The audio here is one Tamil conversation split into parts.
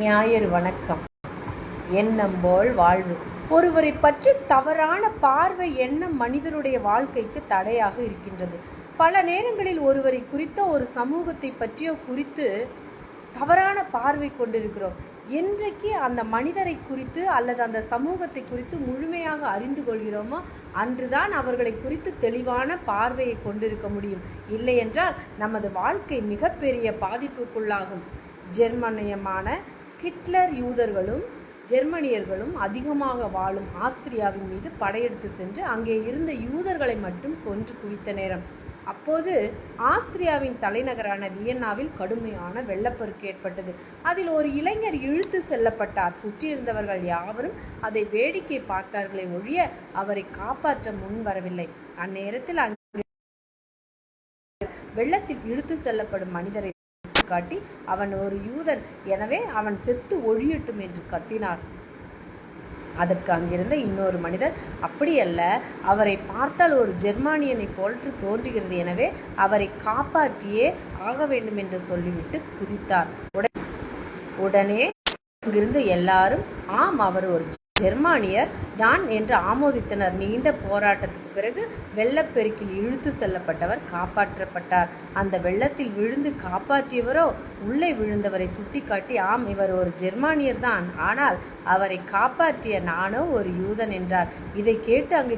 ஞாயிறு வணக்கம். எண்ணம் போல் வாழ்வு. ஒருவரை பற்றி தவறான பார்வை எண்ணம் மனிதனுடைய வாழ்க்கைக்கு தடையாக இருக்கின்றது. பல நேரங்களில் ஒருவரை குறித்த ஒரு சமூகத்தை பற்றியோ குறித்து தவறான பார்வை கொண்டிருக்கிறோம். என்றைக்கு அந்த மனிதரை குறித்து அல்லது அந்த சமூகத்தை குறித்து முழுமையாக அறிந்து கொள்கிறோமோ அன்றுதான் அவர்களை குறித்து தெளிவான பார்வையை கொண்டிருக்க முடியும். இல்லையென்றால் நமது வாழ்க்கை மிகப்பெரிய பாதிப்புக்குள்ளாகும். ஜெர்மனியமான ஹிட்லர் யூதர்களும் ஜெர்மனியர்களும் அதிகமாக வாழும் ஆஸ்திரியாவின் மீது படையெடுத்து சென்று அங்கே இருந்த யூதர்களை மட்டும் கொன்று குவித்த நேரம். அப்போது ஆஸ்திரியாவின் தலைநகரான வியன்னாவில் கடுமையான வெள்ளப்பெருக்கு ஏற்பட்டது. அதில் ஒரு இளைஞர் இழுத்து செல்லப்பட்டார். சுற்றியிருந்தவர்கள் யாவரும் அதை வேடிக்கை பார்த்தார்களே ஒழிய அவரை காப்பாற்ற முன் வரவில்லை. அந்நேரத்தில் அங்கே வெள்ளத்தில் இழுத்து செல்லப்படும் மனிதரை காட்டி அவன் ஒரு யூதன். எனவே அவன் செத்து ஒழியட்டும் என்று கத்தினார். அதற்கு அங்கிருந்த இன்னொரு மனிதர் அப்படியல்ல அவரை பார்த்தால் ஒரு ஜெர்மானியனை போன்று தோன்றுகிறது. எனவே அவரை காப்பாற்றியே ஆக வேண்டும் என்று சொல்லிவிட்டு குதித்தார். உடனே உடனே எல்லாரும் ஆம் அவர் ஒரு ஜெர்மானியர் தான் என்று ஆமோதித்தனர். நீண்ட போராட்டத்துக்கு பிறகு வெள்ளப்பெருக்கில் இழுத்து செல்லப்பட்டவர் காப்பாற்றப்பட்டார். அந்த வெள்ளத்தில் விழுந்து காப்பாற்றியவரோ உள்ளே விழுந்தவரை சுட்டிக்காட்டி ஆம் இவர் ஒரு ஜெர்மானியர் தான். ஆனால் அவரை காப்பாற்றிய நானோ ஒரு யூதன் என்றார். இதை கேட்டு அங்கு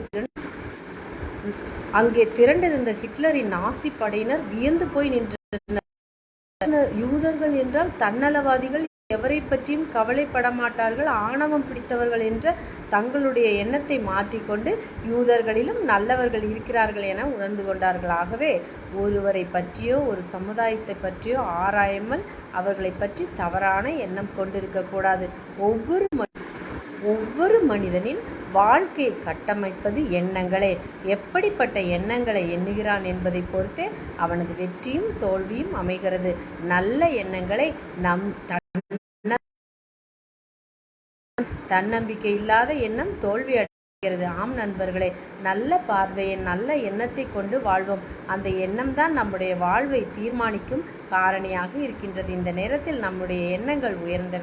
அங்கே திரண்டிருந்த ஹிட்லரின் நாசி படையினர் வியந்து போய் நின்றனர். யூதர்கள் என்றால் தன்னலவாதிகள் எவரை பற்றியும் கவலைப்பட மாட்டார்கள் ஆணவம் பிடித்தவர்கள் என்ற தங்களுடைய எண்ணத்தை மாற்றிக்கொண்டு யூதர்களிலும் நல்லவர்கள் இருக்கிறார்கள் என உணர்ந்து கொண்டார்கள். ஆகவே ஒருவரை பற்றியோ ஒரு சமுதாயத்தை பற்றியோ ஆராயாமல் அவர்களை பற்றி தவறான எண்ணம் கொண்டிருக்கக்கூடாது ஒவ்வொரு ஒவ்வொரு மனிதனின் வாழ்க்கையை கட்டமைப்பது எண்ணங்களே. எப்படிப்பட்ட எண்ணங்களை எண்ணுகிறான் என்பதை பொறுத்தே அவனது வெற்றியும் தோல்வியும் அமைகிறது. நல்ல எண்ணங்களை நம் த தன்னம்பிக்கை இல்லாத எண்ணம் தோல்வி அடைகிறது ஆம் நண்பர்களே நல்ல பார்வையை நல்ல எண்ணத்தை கொண்டு வாழ்வோம். அந்த எண்ணம் தான் நம்முடைய வாழ்வை தீர்மானிக்கும் காரணியாக இருக்கின்றது. இந்த நேரத்தில் நம்முடைய எண்ணங்கள் உயர்ந்த